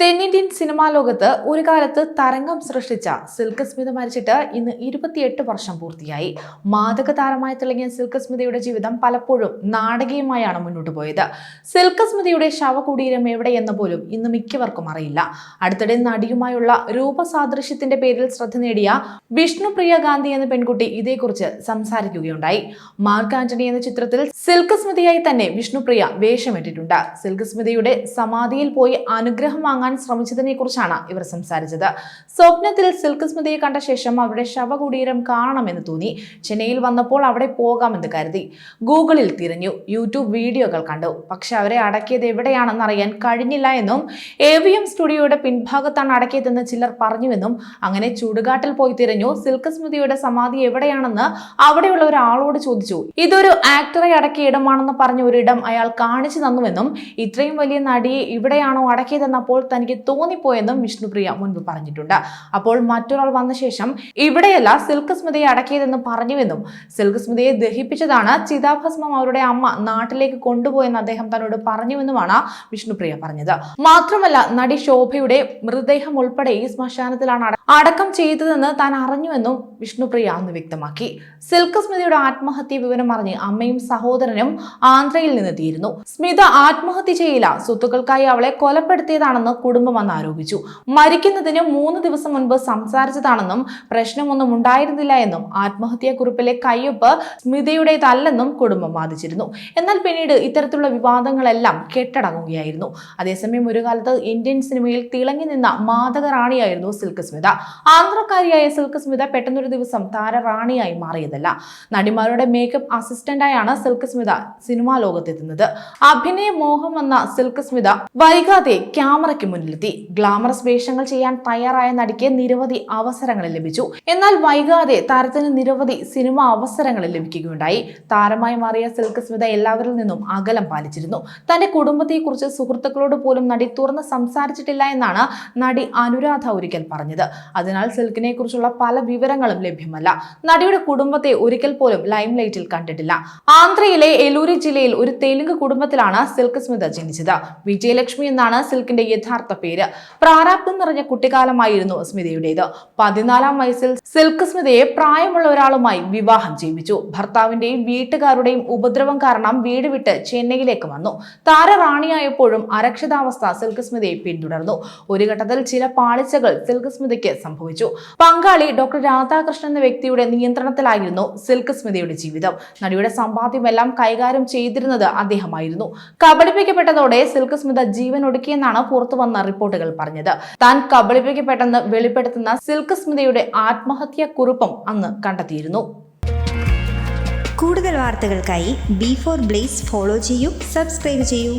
തെന്നിന്ത്യൻ സിനിമാ ലോകത്ത് ഒരു കാലത്ത് തരംഗം സൃഷ്ടിച്ച സിൽക്ക് സ്മിത മരിച്ചിട്ട് ഇന്ന് ഇരുപത്തിയെട്ട് വർഷം പൂർത്തിയായി. മാതക താരമായി തിളങ്ങിയ സിൽക്ക് സ്മിതയുടെ ജീവിതം പലപ്പോഴും നാടകീയമായാണ് മുന്നോട്ട് പോയത്. സിൽക്ക് സ്മിതയുടെ ശവകുടീരം എവിടെയെന്ന് പോലും ഇന്ന് മിക്കവർക്കും അറിയില്ല. അടുത്തിടെ നടിയുമായുള്ള രൂപസാദൃശ്യത്തിന്റെ പേരിൽ ശ്രദ്ധ നേടിയ വിഷ്ണുപ്രിയ ഗാന്ധി എന്ന പെൺകുട്ടി ഇതേക്കുറിച്ച് സംസാരിക്കുകയുണ്ടായി. മാർക്ക് ആന്റണി എന്ന ചിത്രത്തിൽ സിൽക്ക് സ്മിതയായി തന്നെ വിഷ്ണുപ്രിയ വേഷമിട്ടിട്ടുണ്ട്. സിൽക്ക് സ്മിതയുടെ സമാധിയിൽ പോയി അനുഗ്രഹം വാങ്ങാൻ ശ്രമിച്ചതിനെ കുറിച്ചാണ് ഇവർ സംസാരിച്ചത്. സ്വപ്നത്തിൽ സിൽക്ക് സ്മിതയെ കണ്ട ശേഷം അവരുടെ ശവകുടീരം കാണണമെന്ന് തോന്നി. ചെന്നൈയിൽ വന്നപ്പോൾ അവിടെ പോകാമെന്ന് കരുതി. ഗൂഗിളിൽ തിരഞ്ഞു. യൂട്യൂബ് വീഡിയോകൾ കണ്ടു. പക്ഷെ അവരെ അടക്കിയത് എവിടെയാണെന്ന് അറിയാൻ കഴിഞ്ഞില്ല എന്നും എ വി എം സ്റ്റുഡിയോയുടെ പിൻഭാഗത്താണ് അടക്കിയതെന്ന് ചിലർ പറഞ്ഞുവെന്നും അങ്ങനെ ചൂടുകാട്ടിൽ പോയി തിരഞ്ഞു. സിൽക്ക് സ്മൃതിയുടെ സമാധി എവിടെയാണെന്ന് അവിടെയുള്ള ഒരാളോട് ചോദിച്ചു. ഇതൊരു ആക്ടറെ അടക്കിയ ഇടമാണെന്ന് പറഞ്ഞ ഒരിടം അയാൾ കാണിച്ചു തന്നുവെന്നും ഇത്രയും വലിയ നടിയെ ഇവിടെയാണോ അടക്കിയതെന്നപ്പോൾ തനിക്ക് തോന്നിപ്പോയെന്നും വിഷ്ണുപ്രിയ മുൻപ് പറഞ്ഞിട്ടുണ്ട്. അപ്പോൾ മറ്റൊരാൾ വന്ന ശേഷം ഇവിടെയല്ല സിൽക്ക് സ്മിതയെ അടക്കിയതെന്ന് പറഞ്ഞുവെന്നും സിൽക്ക് സ്മിതയെ ദഹിപ്പിച്ചതാണ് ചിതാഭസ്മം അവരുടെ അമ്മ നാട്ടിലേക്ക് കൊണ്ടുപോയെന്ന് അദ്ദേഹം തന്നോട് പറഞ്ഞുവെന്നുമാണ് വിഷ്ണുപ്രിയ പറഞ്ഞത്. മാത്രമല്ല നടി ശോഭയുടെ മൃതദേഹം ഉൾപ്പെടെ ഈ ശ്മശാനത്തിലാണ് അടക്കം ചെയ്തതെന്ന് താൻ അറിഞ്ഞുവെന്നും വിഷ്ണുപ്രിയ അന്ന് വ്യക്തമാക്കി. സിൽക്ക് സ്മിതയുടെ ആത്മഹത്യ വിവരം അറിഞ്ഞ് അമ്മയും സഹോദരനും ആന്ധ്രയിൽ നിന്നെത്തിയിരുന്നു. സ്മിത ആത്മഹത്യ ചെയ്യില്ല. സ്വത്തുക്കൾക്കായി അവളെ കൊലപ്പെടുത്തിയതാണെന്ന് കുടുംബം അന്ന് ആരോപിച്ചു. മരിക്കുന്നതിന് മൂന്ന് ദിവസം മുൻപ് സംസാരിച്ചതാണെന്നും പ്രശ്നമൊന്നും ഉണ്ടായിരുന്നില്ല എന്നും ആത്മഹത്യാക്കുറിപ്പിലെ കയ്യൊപ്പ് സ്മിതയുടേതല്ലെന്നും കുടുംബം വാദിച്ചിരുന്നു. എന്നാൽ പിന്നീട് ഇത്തരത്തിലുള്ള വിവാദങ്ങളെല്ലാം കെട്ടടങ്ങുകയായിരുന്നു. അതേസമയം ഒരു കാലത്ത് ഇന്ത്യൻ സിനിമയിൽ തിളങ്ങി നിന്ന മാതക റാണിയായിരുന്നു സിൽക്ക് സ്മിത. ആന്ധ്രക്കാരിയായ സിൽക്ക് സ്മിത പെട്ടെന്നൊരു ദിവസം താരറാണിയായി മാറിയതല്ല. നടിമാരുടെ മേക്കപ്പ് അസിസ്റ്റന്റായാണ് സിൽക്ക് സ്മിത സിനിമാ ലോകത്തെത്തുന്നത്. അഭിനയ മോഹം വന്ന സിൽക്ക് സ്മിത വൈകാതെ ക്യാമറയ്ക്ക് മുന്നിലെത്തി. ഗ്ലാമറസ് വേഷങ്ങൾ ചെയ്യാൻ തയ്യാറായ നടിക്ക് നിരവധി അവസരങ്ങൾ ലഭിച്ചു. എന്നാൽ വൈകാതെ താരത്തിന് നിരവധി സിനിമാ അവസരങ്ങൾ ലഭിക്കുകയുണ്ടായി. താരമായി മാറിയ സിൽക്ക് സ്മിത എല്ലാവരിൽ നിന്നും അകലം പാലിച്ചിരുന്നു. തന്റെ കുടുംബത്തെക്കുറിച്ച് സുഹൃത്തുക്കളോട് പോലും നടി തുറന്ന് സംസാരിച്ചിട്ടില്ല എന്നാണ് നടി അനുരാധ ഒരിക്കൽ പറഞ്ഞത്. അതിനാൽ സിൽക്കിനെ കുറിച്ചുള്ള പല വിവരങ്ങളും ലഭ്യമല്ല. നടിയുടെ കുടുംബത്തെ ഒരിക്കൽ പോലും ലൈം ലൈറ്റിൽ കണ്ടിട്ടില്ല. ആന്ധ്രയിലെ എലൂരി ജില്ലയിൽ ഒരു തെലുങ്ക് കുടുംബത്തിലാണ് സിൽക്ക് സ്മിത ജനിച്ചത്. വിജയലക്ഷ്മി എന്നാണ് സിൽക്കിന്റെ യഥാർത്ഥ പേര്. പ്രാരാബ്ദം നിറഞ്ഞ കുട്ടിക്കാലമായിരുന്നു സ്മിതയുടേത്. പതിനാലാം വയസ്സിൽ സിൽക്ക് സ്മിതയെ പ്രായമുള്ള ഒരാളുമായി വിവാഹം ചെയ്യിപ്പിച്ചു. ഭർത്താവിന്റെയും വീട്ടുകാരുടെയും ഉപദ്രവം കാരണം വീട് വിട്ട് ചെന്നൈയിലേക്ക് വന്നു. താരറാണിയായപ്പോഴും അരക്ഷിതാവസ്ഥ സിൽക്ക് സ്മിതയെ പിന്തുടർന്നു. ഒരു ഘട്ടത്തിൽ ചില പാളിച്ചകൾ സിൽക്ക് സ്മിതയ്ക്ക് സംഭവിച്ചു. പങ്കാളി ഡോക്ടർ രാധാകൃഷ്ണൻ എന്ന വ്യക്തിയുടെ നിയന്ത്രണത്തിലായിരുന്നു സിൽക്ക് സ്മിതയുടെ ജീവിതം. നടിയുടെ സമ്പാദ്യമെല്ലാം കൈകാര്യം ചെയ്തിരുന്നത് അദ്ദേഹമായിരുന്നു. കബളിപ്പിക്കപ്പെട്ടതോടെ സിൽക്ക് സ്മിത ജീവൻ ഒടുക്കിയെന്നാണ് പുറത്തുവന്ന റിപ്പോർട്ടുകൾ പറഞ്ഞത്. താൻ കബളിപ്പിക്കപ്പെട്ടെന്ന് വെളിപ്പെടുത്തുന്ന സിൽക്ക് സ്മിതയുടെ ആത്മഹത്യാ കുറിപ്പും അന്ന് കണ്ടെത്തിയിരുന്നു. കൂടുതൽ വാർത്തകൾക്കായി ബി ഫോർ ബ്ലേസ് ഫോളോ ചെയ്യൂ സബ്സ്ക്രൈബ് ചെയ്യൂ.